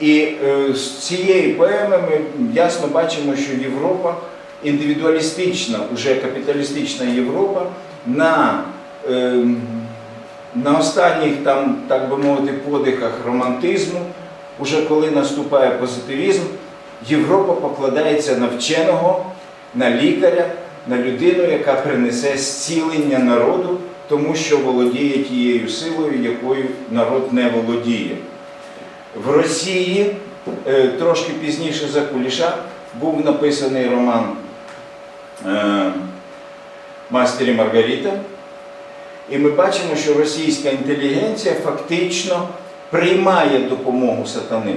І е, з цієї поеми ми ясно бачимо, що Європа, індивідуалістична, уже капіталістична Європа, на, е, на останніх там, так би мовити, подихах романтизму, уже коли наступає позитивізм, Європа покладається на вченого, на лікаря, на людину, яка принесе зцілення народу, тому що володіє тією силою, якою народ не володіє. В Росії е, трошки пізніше за Куліша був написаний роман е, Мастері Маргарита. І ми бачимо, що російська інтелігенція фактично приймає допомогу сатани.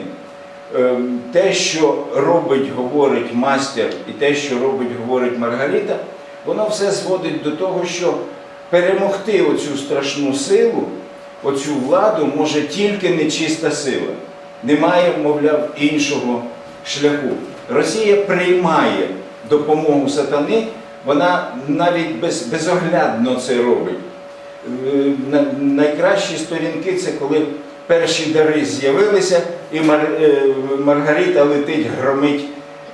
Е, Те, що робить, говорить мастер, і те, що робить, говорить Маргарита, воно все зводить до того, що перемогти оцю страшну силу, оцю владу може тільки нечиста сила. Немає, мовляв, іншого шляху. Росія приймає допомогу сатани, вона навіть без, безоглядно це робить. Е, Найкращі сторінки це коли перші дари з'явилися, і е, Маргарита летить, громить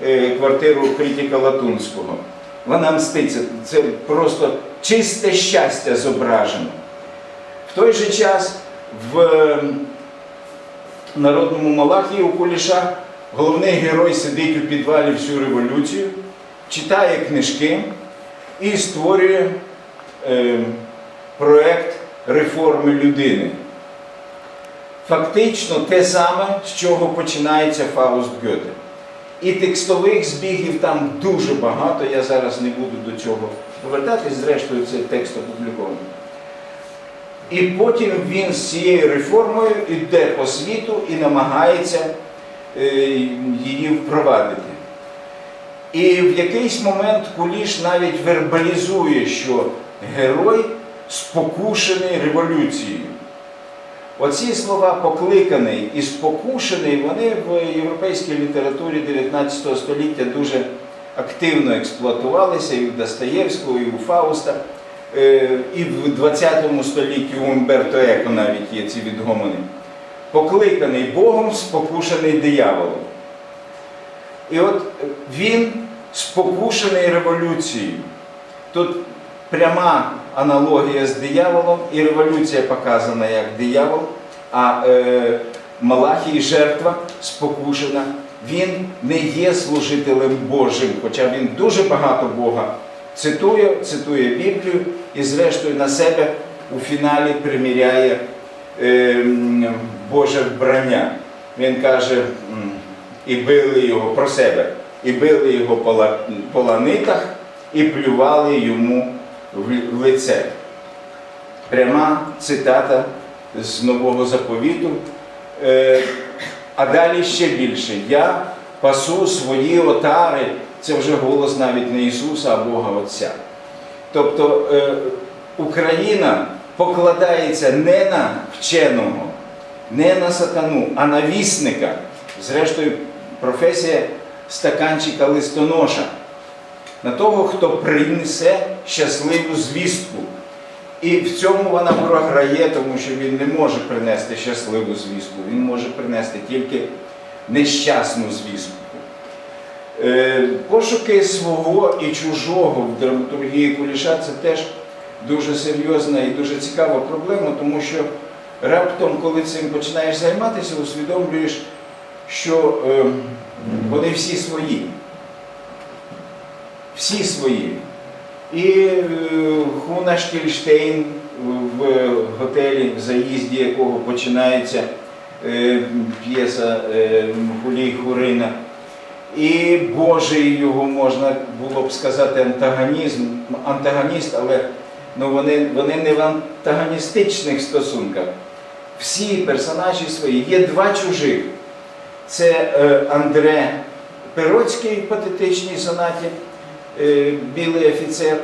е, квартиру критика Латунського. Вона мститься. Це просто чисте щастя зображено. В той же час в народному Малахії у Куліша головний герой сидить у підвалі всю революцію, читає книжки і створює е, проект реформи людини. Фактично те саме, з чого починається Фауст Гьоте. І текстових збігів там дуже багато, я зараз не буду до цього повертатись, зрештою цей текст опублікований. І потім він з цією реформою йде по світу і намагається е, її впровадити. І в якийсь момент Куліш навіть вербалізує, що герой спокушений революцією. Оці слова покликаний і спокушений, вони в європейській літературі 19 століття дуже активно експлуатувалися і в Достоєвського, і у Фауста. Е, І в 20 столітті у Умберто Еко навіть є ці відгомони. Покликаний Богом, спокушений дияволом. І от він спокушений революцією. Тут пряма аналогія з дияволом, і революція показана як диявол, а е, Малахій жертва спокушена. Він не є служителем Божим, хоча він дуже багато Бога цитує, цитує Біблію і, зрештою, на себе у фіналі приміряє е, Боже вбрання. Він каже, і били його про себе, і били його по, ланитах, і плювали йому в в лице. Пряма цитата з Нового заповіту. Е, а далі ще більше. Я пасу свої отари. Це вже голос навіть не Ісуса, а Бога Отця. Тобто е, Україна покладається не на вченого, не на сатану, а на вісника. Зрештою, професія стаканчика листоноша. На того, хто принесе щасливу звістку. І в цьому вона програє, тому що він не може принести щасливу звістку, він може принести тільки нещасну звістку. Е, Пошуки свого і чужого в драматургії Куліша це теж дуже серйозна і дуже цікава проблема, тому що раптом, коли цим починаєш займатися, усвідомлюєш, що е, вони всі свої. Всі свої. І е, Хуна Штільштейн в готелі, в заїзді якого починається е, п'єса Гулій Хурина. І Божий його можна було б сказати антагонізм, антагоніст, але ну, вони, вони не в антагоністичних стосунках. Всі персонажі свої. Є два чужих. Це е, Андре Пероцький в патетичній сонаті, е, білий офіцер,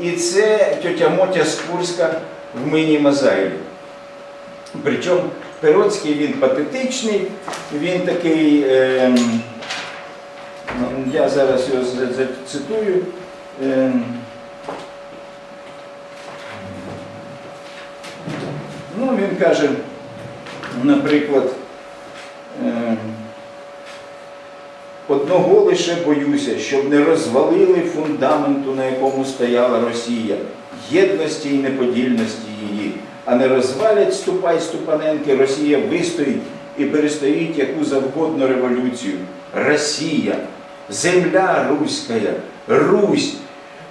і це тьотя Мотя Скурська в Мині Мазайлі. Причому Пероцький він патетичний, він такий, е, я зараз його зацитую. Е, ну, він каже, наприклад, е, Одного лише боюся, щоб не розвалили фундаменту, на якому стояла Росія, єдності і неподільності її, а не розвалять ступай Ступаненки, Росія вистоїть і перестоїть яку завгодно революцію. Росія, земля руська, Русь.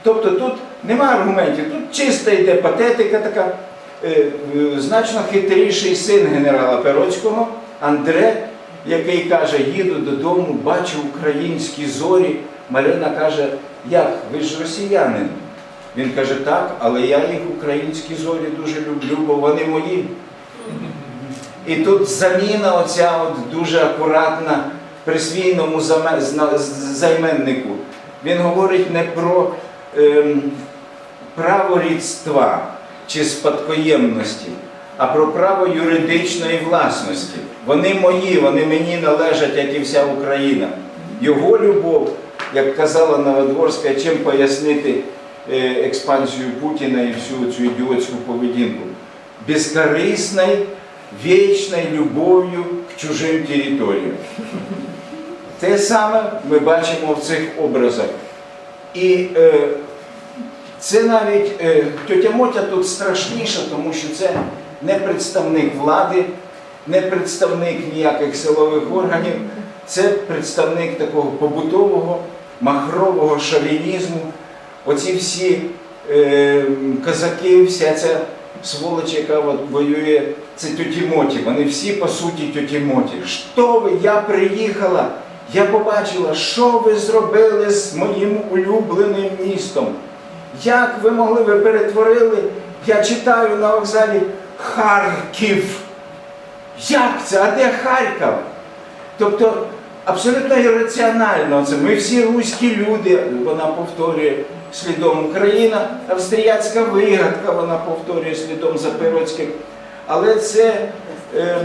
Тобто тут нема аргументів, тут чиста йде патетика така. Е, е, значно хитріший син генерала Пероцького, Андре, який каже, їду додому, бачу українські зорі. Марина каже, як? Ви ж росіянин. Він каже, так, але я їх українські зорі дуже люблю, бо вони мої. І тут заміна оця от дуже акуратна зна- з- займеннику. Він говорить не про ем, право рідства чи спадкоємності, а про право юридичної власності. Вони мої, вони мені належать, як і вся Україна. Його любов, як казала Новодворська, чим пояснити е, експансію Путіна і всю цю ідіотську поведінку? Безкорисною, вічною любов'ю к чужим територіям. Те саме ми бачимо в цих образах. І е, це навіть е, тьотя Мотя тут страшніша, тому що це не представник влади, не представник ніяких силових органів, це представник такого побутового, махрового шовінізму. Оці всі е, казаки, вся ця сволоч, яка от воює, це тьоті Моті. Вони всі по суті тьоті Моті. Що ви? Я приїхала, я побачила, що ви зробили з моїм улюбленим містом. Як ви могли, ви перетворили, я читаю на вокзалі Харків. Як це? А де Харків? Тобто абсолютно ірраціонально це. Ми всі руські люди, вона повторює слідом Україна, австріяцька вигадка, вона повторює слідом Запорозьким. Але це, е,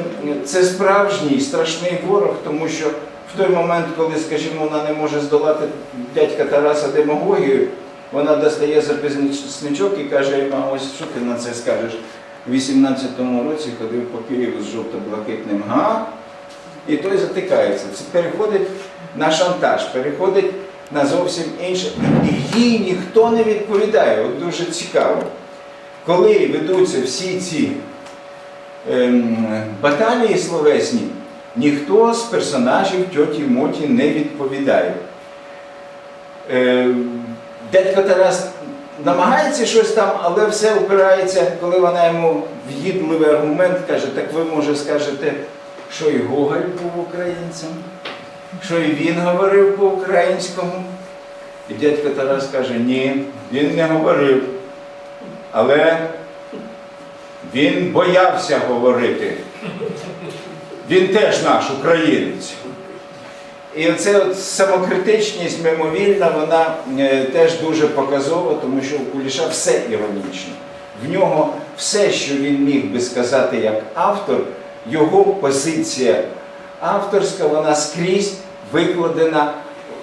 це справжній страшний ворог, тому що в той момент, коли, скажімо, вона не може здолати дядька Тараса демагогію, вона достає записничок і каже йому, «А ось що ти на це скажеш? У 18-му році ходив по Києву з жовто-блакитним га, і той затикається. Це переходить на шантаж, переходить на зовсім інше. І їй ніхто не відповідає. От дуже цікаво. Коли ведуться всі ці ем, баталії словесні, ніхто з персонажів тьоті Моті не відповідає. Е, Дядько Тарас намагається щось там, але все опирається, коли вона йому в'їдливий аргумент каже, так ви може скажете, що і Гоголь був українцем, що і він говорив по-українському. І дядько Тарас каже, ні, він не говорив. Але він боявся говорити. Він теж наш українець. І оця от самокритичність мимовільна, вона е, теж дуже показова, тому що у Куліша все іронічно. В нього все, що він міг би сказати як автор, його позиція авторська, вона скрізь викладена,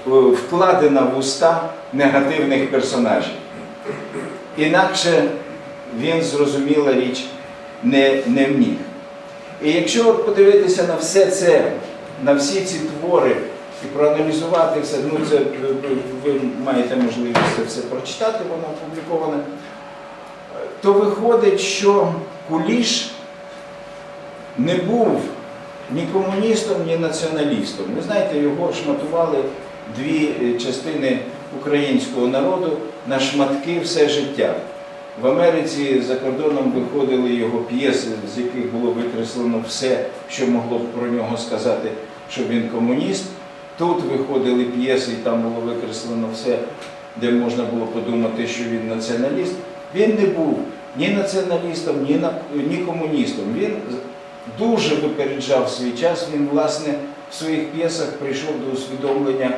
е, вкладена в уста негативних персонажів. Інакше він, зрозуміла річ, не, не міг. І якщо подивитися на все це, на всі ці твори і проаналізувати все, ну це ви, ви- ви маєте можливість це все прочитати, воно опубліковане, то виходить, що Куліш не був ні комуністом, ні націоналістом. Ви знаєте, його шматували дві е, частини українського народу на шматки все життя. В Америці за кордоном виходили його п'єси, з яких було викреслено все, що могло б про нього сказати, що він комуніст. Тут виходили п'єси, і там було викреслено все, де можна було подумати, що він націоналіст. Він не був ні націоналістом, ні, на- ні комуністом. Він дуже випереджав свій час. Він, власне, в своїх п'єсах прийшов до усвідомлення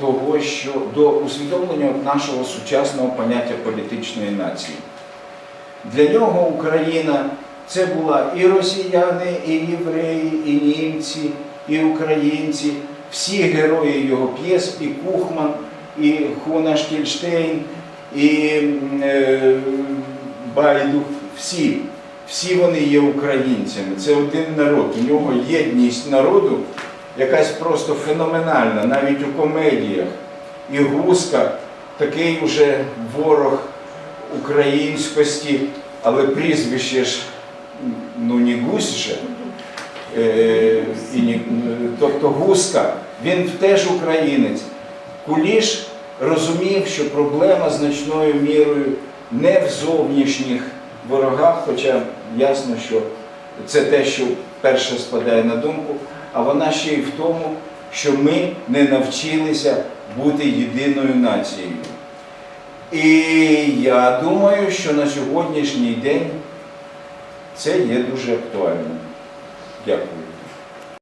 того, що до усвідомлення нашого сучасного поняття політичної нації. Для нього Україна це була і росіяни, і євреї, і німці, і українці, всі герої його п'єс, і Кухман, і Хуна Штільштейн, і е, Байдух, всі. Всі вони є українцями. Це один народ. У нього єдність народу якась просто феноменальна, навіть у комедіях. І Гуска такий уже ворог українськості, але прізвище ж ну не гусь. Е, і ні- тобто Гуска, він теж українець. Куліш розумів, що проблема значною мірою не в зовнішніх ворогах, хоча ясно, що це те, що перше спадає на думку, а вона ще й в тому, що ми не навчилися бути єдиною нацією. І я думаю, що на сьогоднішній день це є дуже актуально. Дякую.